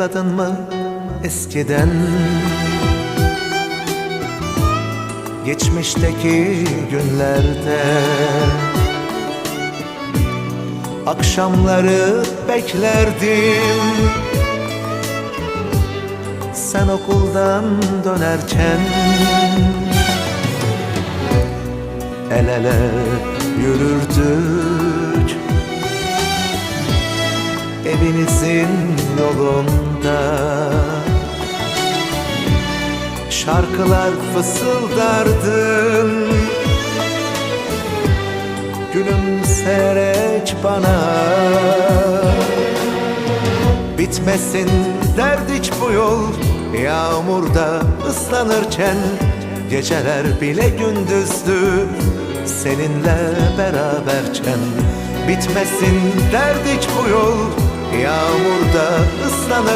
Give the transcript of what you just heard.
Hatırladın mı eskiden? Geçmişteki günlerde Akşamları beklerdim. Sen okuldan dönerken El ele yürürdük evinizin yolunda. Şarkılar fısıldardın Gülümseyerek bana. Bitmesin derdi hiç bu yol. Yağmurda ıslanırken Geceler bile gündüzdü. Seninle beraberken Bitmesin derdi hiç bu yol Yağmurda ıslanırken